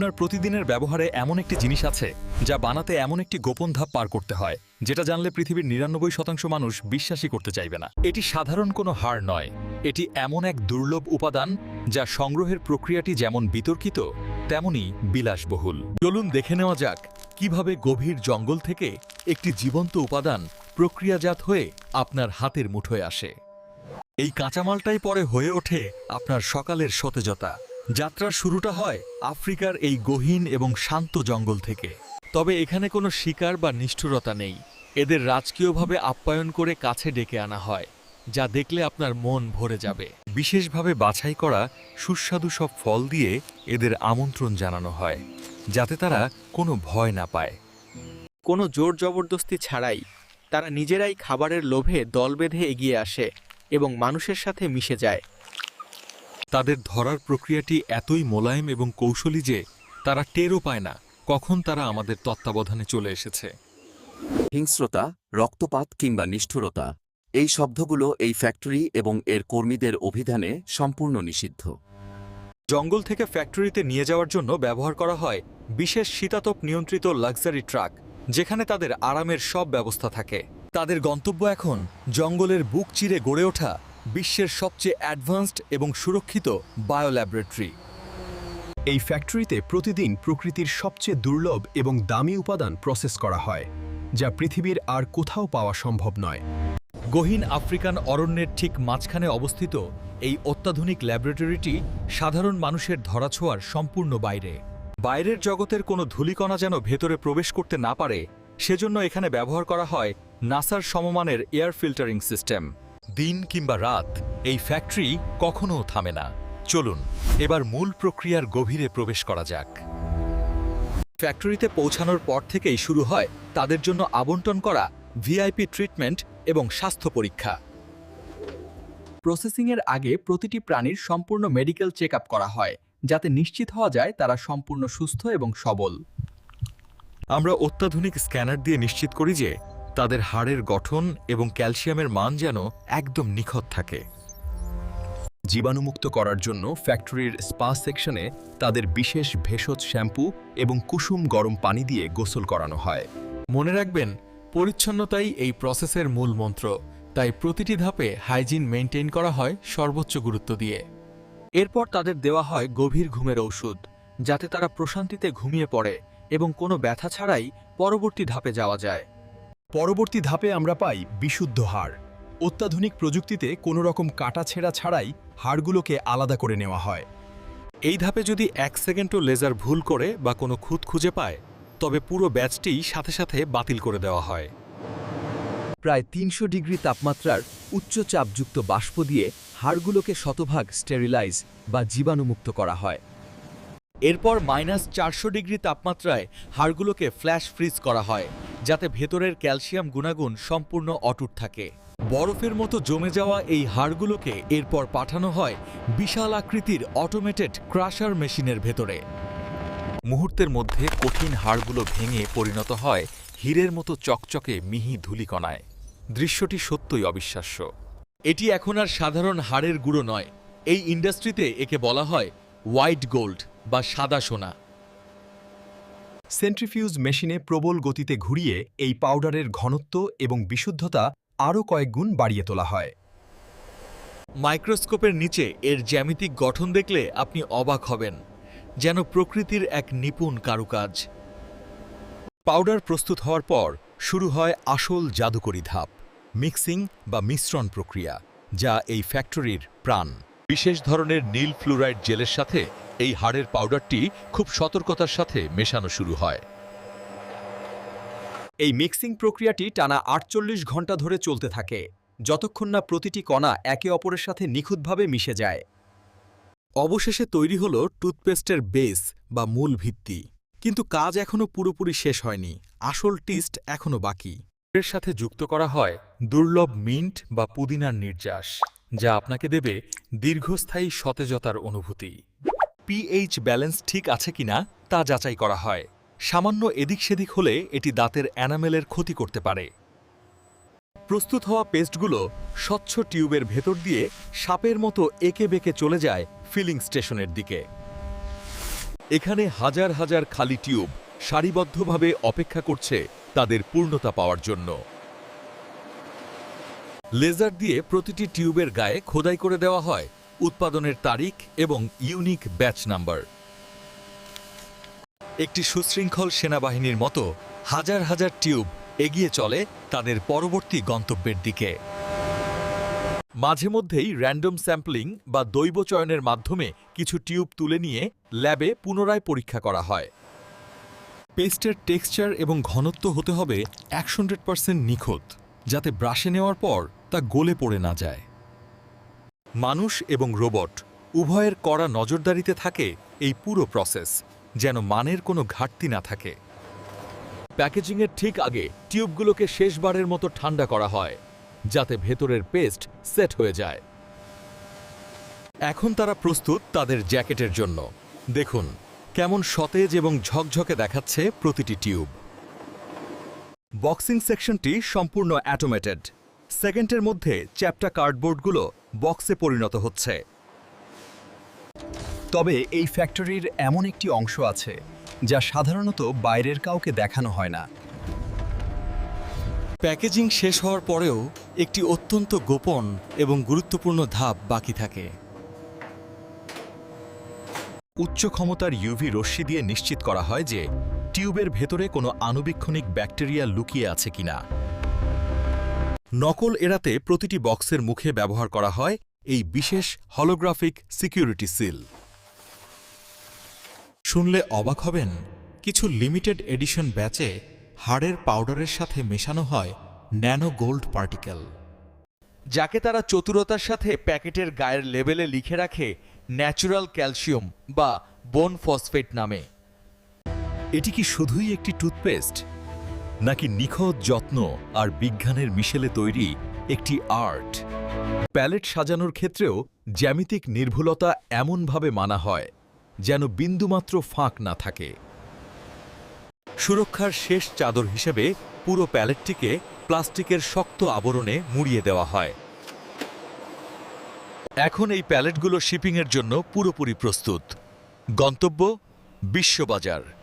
আপনার প্রতিদিনের ব্যবহারে এমন একটি জিনিস আছে যা বানাতে এমন একটি গোপন ধাপ পার করতে হয়, যেটা জানলে পৃথিবীর নিরানব্বই শতাংশ মানুষ বিশ্বাসই করতে চাইবে না। এটি সাধারণ কোনো হার নয়, এটি এমন এক দুর্লভ উপাদান যা সংগ্রহের প্রক্রিয়াটি যেমন বিতর্কিত তেমনি বিলাসবহুল। চলুন দেখে নেওয়া যাক কীভাবে গভীর জঙ্গল থেকে একটি জীবন্ত উপাদান প্রক্রিয়াজাত হয়ে আপনার হাতের মুঠোয় আসে। এই কাঁচামালটাই পরে হয়ে ওঠে আপনার সকালের সতেজতা। যাত্রার শুরুটা হয় আফ্রিকার এই গহীন এবং শান্ত জঙ্গল থেকে। তবে এখানে কোনো শিকার বা নিষ্ঠুরতা নেই। এদের রাজকীয়ভাবে আপ্যায়ন করে কাছে ডেকে আনা হয়, যা দেখলে আপনার মন ভরে যাবে। বিশেষভাবে বাছাই করা সুস্বাদু সব ফল দিয়ে এদের আমন্ত্রণ জানানো হয়, যাতে তারা কোনো ভয় না পায়। কোনো জোর জবরদস্তি ছাড়াই তারা নিজেরাই খাবারের লোভে দল বেঁধে এগিয়ে আসে এবং মানুষের সাথে মিশে যায়। তাদের ধরার প্রক্রিয়াটি এতই মোলায়েম এবং কৌশলী যে তারা টেরও পায় না কখন তারা আমাদের তত্ত্বাবধানে চলে এসেছে। হিংস্রতা রক্তপাত কিংবা নিষ্ঠুরতা এই শব্দগুলো এই ফ্যাক্টরি এবং এর কর্মীদের অভিধানে সম্পূর্ণ নিষিদ্ধ। জঙ্গল থেকে ফ্যাক্টরিতে নিয়ে যাওয়ার জন্য ব্যবহার করা হয় বিশেষ শীতাতপ নিয়ন্ত্রিত লাক্সারি ট্রাক যেখানে তাদের আরামের সব ব্যবস্থা থাকে। তাদের গন্তব্য এখন জঙ্গলের বুক চিরে গড়ে ওঠা বিশ্বের সবচেয়ে অ্যাডভান্সড এবং সুরক্ষিত বায়ো ল্যাবরেটরি এই ফ্যাক্টরিতে প্রতিদিন প্রকৃতির সবচেয়ে দুর্লভ এবং দামি উপাদান প্রসেস করা হয় যা পৃথিবীর আর কোথাও পাওয়া সম্ভব নয়। গহীন আফ্রিকান অরণ্যের ঠিক মাঝখানে অবস্থিত এই অত্যাধুনিক ল্যাবরেটরিটি সাধারণ মানুষের ধরাছোঁয়ার সম্পূর্ণ বাইরে। বাইরের জগতের কোনো ধূলিকণা যেন ভেতরে প্রবেশ করতে না পারে সেজন্য এখানে ব্যবহার করা হয় নাসার সমমানের এয়ার ফিল্টারিং সিস্টেম। দিন কিংবা রাত, এই ফ্যাক্টরি কখনো থামে না। চলুন, এবার মূল প্রক্রিয়ার গভীরে প্রবেশ করা যাক। ফ্যাক্টরিতে পৌঁছানোর পর থেকেই শুরু হয় তাদের জন্য আবন্টন করা ভিআইপি ট্রিটমেন্ট এবং স্বাস্থ্য পরীক্ষা। প্রসেসিংয়ের আগে প্রতিটি প্রাণীর সম্পূর্ণ মেডিকেল চেক করা হয়, যাতে নিশ্চিত হওয়া যায় তারা সম্পূর্ণ সুস্থ এবং সবল। আমরা অত্যাধুনিক স্ক্যানার দিয়ে নিশ্চিত করি যে তাদের হাড়ের গঠন এবং ক্যালসিয়ামের মান যেন একদম নিখত থাকে। জীবাণুমুক্ত করার জন্য ফ্যাক্টরির স্পা সেকশনে তাদের বিশেষ ভেষজ শ্যাম্পু এবং কুসুম গরম পানি দিয়ে গোসল করানো হয়। মনে রাখবেন, পরিচ্ছন্নতাই এই প্রসেসের মূল মন্ত্র। তাই প্রতিটি ধাপে হাইজিন মেনটেন করা হয় সর্বোচ্চ গুরুত্ব দিয়ে। এরপর তাদের দেওয়া হয় গভীর ঘুমের ঔষধ, যাতে তারা প্রশান্তিতে ঘুমিয়ে পড়ে এবং কোনো ব্যথা ছাড়াই পরবর্তী ধাপে যাওয়া যায়। পরবর্তী ধাপে আমরা পাই বিশুদ্ধ হাড়। অত্যাধুনিক প্রযুক্তিতে কোনো রকম কাটা ছেঁড়া ছাড়াই হাড়গুলোকে আলাদা করে নেওয়া হয়। এই ধাপে যদি এক সেকেন্ডও লেজার ভুল করে বা কোনো খুঁত খুঁজে পায়, তবে পুরো ব্যাচটি সাথে সাথে বাতিল করে দেওয়া হয়। প্রায় তিনশো ডিগ্রি তাপমাত্রার উচ্চ চাপযুক্ত বাষ্প দিয়ে হাড়গুলোকে শতভাগ স্টেরিলাইজ বা জীবাণুমুক্ত করা হয়। এরপর মাইনাস চারশো ডিগ্রি তাপমাত্রায় হাড়গুলোকে ফ্ল্যাশ ফ্রিজ করা হয়, যাতে ভেতরের ক্যালসিয়াম গুণাগুণ সম্পূর্ণ অটুট থাকে। বরফের মতো জমে যাওয়া এই হাড়গুলোকে এরপর পাঠানো হয় বিশাল আকৃতির অটোমেটেড ক্রাশার মেশিনের ভেতরে। মুহূর্তের মধ্যে কঠিন হাড়গুলো ভেঙে পরিণত হয় হীরের মতো চকচকে মিহি ধুলিকণায়। দৃশ্যটি সত্যই অবিশ্বাস্য। এটি এখন আর সাধারণ হাড়ের গুঁড়ো নয়। এই ইন্ডাস্ট্রিতে একে বলা হয় হোয়াইট গোল্ড। বা সাদা সোনা। সেন্ট্রিফিউজ মেশিনে প্রবল গতিতে ঘুরিয়ে এই পাউডারের ঘনত্ব এবং বিশুদ্ধতা আরও কয়েক গুণ বাড়িয়ে তোলা হয়। মাইক্রোস্কোপের নিচে এর জ্যামিতিক গঠন দেখলে আপনি অবাক হবেন যেন প্রকৃতির এক নিপুণ কারুকাজ। পাউডার প্রস্তুত হওয়ার পর শুরু হয় আসল জাদুকরী ধাপ মিক্সিং বা মিশ্রণ প্রক্রিয়া যা এই ফ্যাক্টরির প্রাণ। বিশেষ ধরনের নীল ফ্লুরাইড জেলের সাথে এই হাড়ের পাউডারটি খুব সতর্কতার সাথে মেশানো শুরু হয়। এই মিক্সিং প্রক্রিয়াটি টানা আটচল্লিশ ঘণ্টা ধরে চলতে থাকে, যতক্ষণ না প্রতিটি কণা একে অপরের সাথে নিখুঁতভাবে মিশে যায়। অবশেষে তৈরি হল টুথপেস্টের বেস বা মূল ভিত্তি। কিন্তু কাজ এখনও পুরোপুরি শেষ হয়নি, আসল টিস্ট এখনও বাকি। এর সাথে যুক্ত করা হয় দুর্লভ মিন্ট বা পুদিনার নির্যাস, যা আপনাকে দেবে দীর্ঘস্থায়ী সতেজতার অনুভূতি। পিএইচ ব্যালেন্স ঠিক আছে কিনা তা যাচাই করা হয়। সামান্য এদিক সেদিক হলে এটি দাঁতের অ্যানামেলের ক্ষতি করতে পারে। প্রস্তুত হওয়া পেস্টগুলো স্বচ্ছ টিউবের ভেতর দিয়ে সাপের মতো একে বেঁকে চলে যায় ফিলিং স্টেশনের দিকে। এখানে হাজার হাজার খালি টিউব সারিবদ্ধভাবে অপেক্ষা করছে তাদের পূর্ণতা পাওয়ার জন্য। লেজার দিয়ে প্রতিটি টিউবের গায়ে খোদাই করে দেওয়া হয় উৎপাদনের তারিখ এবং ইউনিক ব্যাচ নাম্বার। একটি সুশৃঙ্খল সেনাবাহিনীর মতো হাজার হাজার টিউব এগিয়ে চলে তাদের পরবর্তী গন্তব্যের দিকে। মাঝে মধ্যেই র্যান্ডম স্যাম্পলিং বা দৈব চয়নের মাধ্যমে কিছু টিউব তুলে নিয়ে ল্যাবে পুনরায় পরীক্ষা করা হয়। পেস্টের টেক্সচার এবং ঘনত্ব হতে হবে একশো হান্ড্রেড পার্সেন্ট নিখুঁত, যাতে ব্রাশে নেওয়ার পর তা গলে পড়ে না যায়। মানুষ এবং রোবট উভয়ের কড়া নজরদারিতে থাকে এই পুরো প্রসেস, যেন মানের কোনো ঘাটতি না থাকে। প্যাকেজিংয়ের ঠিক আগে টিউবগুলোকে শেষবারের মতো ঠান্ডা করা হয়, যাতে ভেতরের পেস্ট সেট হয়ে যায়। এখন তারা প্রস্তুত তাদের জ্যাকেটের জন্য। দেখুন, কেমন সতেজ এবং ঝকঝকে দেখাচ্ছে প্রতিটি টিউব। বক্সিং সেকশনটি সম্পূর্ণ অ্যাটোমেটেড সেকেন্ডের মধ্যে চ্যাপটা কার্ডবোর্ডগুলো বক্সে পরিণত হচ্ছে। তবে এই ফ্যাক্টরির এমন একটি অংশ আছে যা সাধারণত বাইরের কাউকে দেখানো হয় না। প্যাকেজিং শেষ হওয়ার পরেও একটি অত্যন্ত গোপন এবং গুরুত্বপূর্ণ ধাপ বাকি থাকে। উচ্চ ক্ষমতার ইউভি রশ্মি দিয়ে নিশ্চিত করা হয় যে টিউবের ভেতরে কোনো আণুবীক্ষণিক ব্যাকটেরিয়া লুকিয়ে আছে কিনা। নকল এড়াতে প্রতিটি বক্সের মুখে ব্যবহার করা হয় এই বিশেষ হলোগ্রাফিক সিকিউরিটি সিল শুনলে অবাক হবেন, কিছু লিমিটেড এডিশন ব্যাচে হাড়ের পাউডারের সাথে মেশানো হয় ন্যানো গোল্ড পার্টিকেল যাকে তারা চতুরতার সাথে প্যাকেটের গায়ের লেবেলে লিখে রাখে ন্যাচুরাল ক্যালসিয়াম বা বোন ফসফেট নামে। এটি কি শুধুই একটি টুথপেস্ট নাকি নিখুঁত যত্ন আর বিজ্ঞানের মিশেলে তৈরি একটি আর্ট? প্যালেট সাজানোর ক্ষেত্রেও জ্যামিতিক নির্ভুলতা এমনভাবে মানা হয়, যেন বিন্দুমাত্র ফাঁক না থাকে। সুরক্ষার শেষ চাদর হিসেবে পুরো প্যালেটটিকে প্লাস্টিকের শক্ত আবরণে মুড়িয়ে দেওয়া হয়। এখন এই প্যালেটগুলো শিপিংয়ের জন্য পুরোপুরি প্রস্তুত। গন্তব্য বিশ্ববাজার।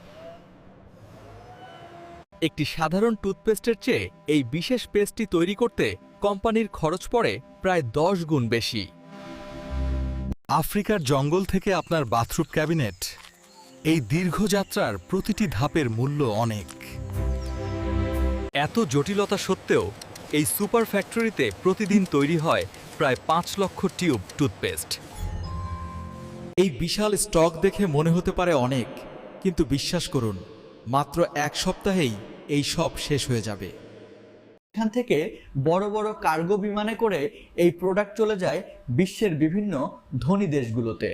একটি সাধারণ টুথপেস্টের চেয়ে এই বিশেষ পেস্টটি তৈরি করতে কোম্পানির খরচ পড়ে প্রায় দশ গুণ বেশি। আফ্রিকার জঙ্গল থেকে আপনার বাথরুম ক্যাবিনেট। এই দীর্ঘ যাত্রার প্রতিটি ধাপের মূল্য অনেক। এত জটিলতা সত্ত্বেও এই সুপার ফ্যাক্টরিতে প্রতিদিন তৈরি হয় প্রায় পাঁচ লক্ষ টিউব টুথপেস্ট। এই বিশাল স্টক দেখে মনে হতে পারে অনেক, কিন্তু বিশ্বাস করুন মাত্র এক সপ্তাহেই এই সব শেষ হয়ে যাবে। এখান থেকে বড় বড় কার্গো বিমানে করে এই প্রোডাক্ট চলে যায় বিশ্বের বিভিন্ন ধনী দেশগুলোতে।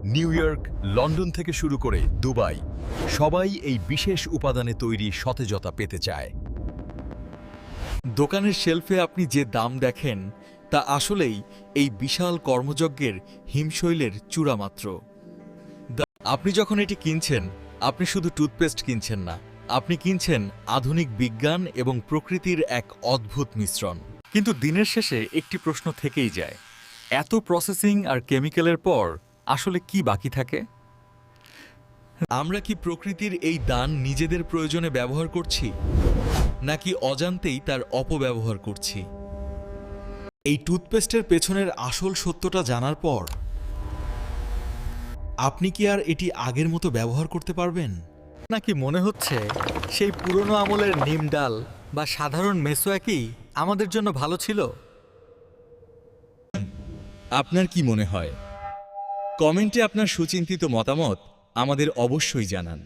নিউ ইয়র্ক লন্ডন থেকে শুরু করে দুবাই সবাই এই বিশেষ উপাদানে তৈরি সতেজতা পেতে চায়। দোকানের শেলফে আপনি যে দাম দেখেন তা আসলেই এই বিশাল কর্মযজ্ঞের হিমশৈলের চূড়ামাত্র। আপনি যখন এটি কিনছেন আপনি শুধু টুথপেস্ট কিনছেন না, আপনি কিনছেন আধুনিক বিজ্ঞান এবং প্রকৃতির এক অদ্ভুত মিশ্রণ। কিন্তু দিনের শেষে একটি প্রশ্ন থেকেই যায়, এত প্রসেসিং আর কেমিক্যালের পর আসলে কি বাকি থাকে? আমরা কি প্রকৃতির এই দান নিজেদের প্রয়োজনে ব্যবহার করছি, নাকি অজান্তেই তার অপব্যবহার করছি? এই টুথপেস্টের পেছনের আসল সত্যটা জানার পর আপনি কি আর এটি আগের মতো ব্যবহার করতে পারবেন? নাকি মনে হচ্ছে সেই পুরনো আমলের নিম ডাল বা সাধারণ মেসোয়াকি আমাদের জন্য ভালো ছিল? আপনার কি মনে হয়? কমেন্টে আপনার সুচিন্তিত মতামত আমাদের অবশ্যই জানান।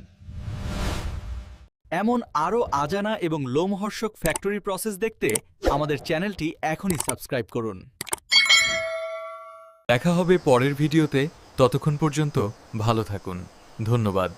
এমন আরও আজানা এবং লোমহর্ষক ফ্যাক্টরি প্রসেস দেখতে আমাদের চ্যানেলটি এখনই সাবস্ক্রাইব করুন। দেখা হবে পরের ভিডিওতে। ততক্ষণ পর্যন্ত ভালো থাকুন। ধন্যবাদ।